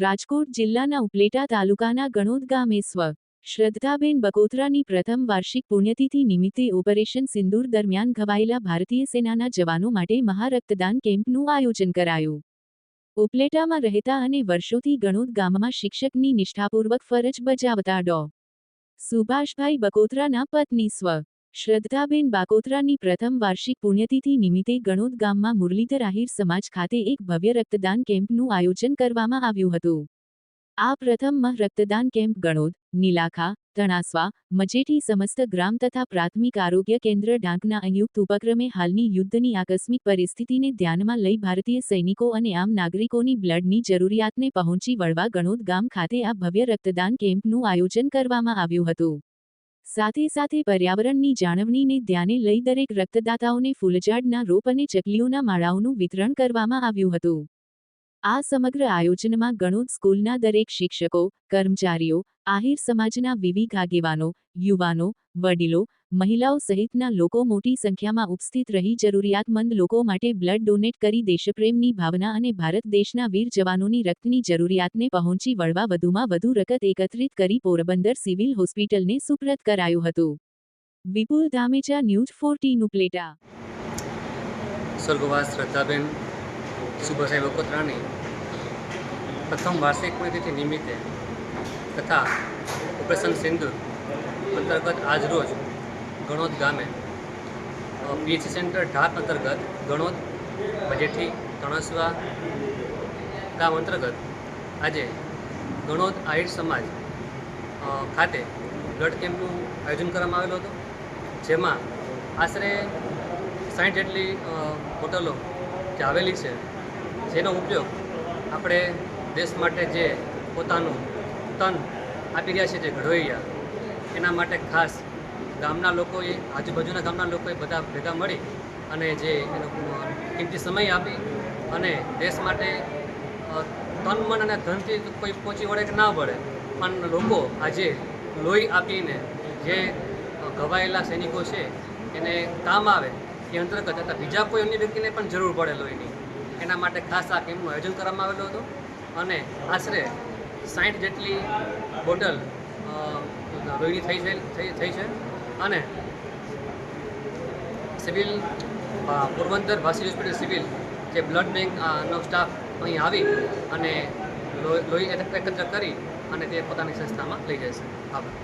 રાજકોટ જિલ્લાના ઉપલેટા તાલુકાના ગણોદ ગામે સ્વ. શ્રદ્ધાબેન બકોત્રાની પ્રથમ વાર્ષિક પુણ્યતિથિ નિમિત્તે ઓપરેશન સિંદૂર દરમિયાન ઘવાયેલા ભારતીય સેનાના જવાનો માટે મહારક્તદાન કેમ્પનું આયોજન કરાયું. ઉપલેટામાં રહેતા અને વર્ષોથી ગણોદ ગામમાં શિક્ષકની નિષ્ઠાપૂર્વક ફરજ બજાવતા ડો. સુભાષભાઈ બકોત્રાના પત્ની સ્વ. શ્રદ્ધાબેન બાકોત્રાની પ્રથમ વાર્ષિક પુણ્યતિથિ નિમિત્તે ગણોદ ગામમાં મુરલીધર આહિર સમાજ ખાતે એક ભવ્ય રક્તદાન કેમ્પનું આયોજન કરવામાં આવ્યું હતું. આ પ્રથમમાં રક્તદાન કેમ્પ ગણોદ, નીલાખા તણાસવા મજેઠી સમસ્ત ગ્રામ તથા પ્રાથમિક આરોગ્ય કેન્દ્ર ડાંગના સંયુક્ત ઉપક્રમે હાલની યુદ્ધની આકસ્મિક પરિસ્થિતિને ધ્યાનમાં લઈ ભારતીય સૈનિકો અને આમ નાગરિકોની બ્લડની જરૂરિયાતને પહોંચી વળવા ગણોદ ગામ ખાતે આ ભવ્ય રક્તદાન કેમ્પનું આયોજન કરવામાં આવ્યું હતું. સાથે સાથે પર્યાવરણની જાળવણીને ધ્યાને લઈ દરેક રક્તદાતાઓને ફૂલઝાડના રોપ અને ચકલીઓના માળાઓનું વિતરણ કરવામાં આવ્યું હતું. આ સમગ્ર આયોજનમાં ગણોદ સ્કૂલના દરેક શિક્ષકો, કર્મચારીઓ આહિર સમાજના વિવિધ આગેવાનો, યુવાનો, વડીલો, મહિલાઓ સહિતના લોકો મોટી સંખ્યામાં ઉપસ્થિત રહી જરૂરિયાતમંદ લોકો માટે બ્લડ ડોનેટ કરી દેશપ્રેમની ભાવના અને ભારત દેશના વીર જવાનોની રક્તની જરૂરિયાતને પહોંચી વળવા વધુમાં વધુ રકત એકત્રિત કરી પોરબંદર સિવિલ હોસ્પિટલને સુપ્રત કરાયું હતું. Vipul Dhamecha, news fourteen, Upleta. સ્વર્ગવાસ શ્રદ્ધાબેન સુભાષાઈ બકોત્રાની પ્રથમ વાર્ષિક નિમિત્તે તથા ઓપરેશન સિંધુ, અંતર્ગત આજરોજ ગણોદ ગામે પીએચસી સેન્ટર ઢાક અંતર્ગત ગણોદ બજેઠી તણસવા ગામ અંતર્ગત આજે ગણોદ આહિર સમાજ ખાતે બ્લડ કેમ્પનું આયોજન કરવામાં આવેલું હતું, જેમાં આશરે સાઠ જેટલી હોટલો જે આવેલી છે, જેનો ઉપયોગ આપણે દેશ માટે જે પોતાનું તન આપી રહ્યા છે જે ઘડોઈયા એના માટે ખાસ ગામના લોકોએ, આજુબાજુના ગામના લોકોએ બધા ભેગા મળી અને જે એનો કિંમતી સમય આપી અને દેશ માટે તન, મન અને ધનથી કોઈ પહોંચી વળે કે ના વળે, પણ લોકો આજે લોહી આપીને જે ઘવાયેલા સૈનિકો છે, એને કામ આવે એ અંતર્ગત અથવા બીજા કોઈ અન્ય વ્યક્તિને પણ જરૂર પડે લોહીની. એના માટે ખાસ આ કેમ્પનું આયોજન કરવામાં આવેલું હતું અને આશરે સાઠ જેટલી બોટલ અ, થઈ છે થઈ છે. અને સિવિલ પોરબંદર ભાસી હોસ્પિટલ સિવિલ જે બ્લડ બેંક નો સ્ટાફ અહીં આવી અને લોહી એકત્ર કરી અને તે પોતાની સંસ્થામાં લઈ જશે આભાર.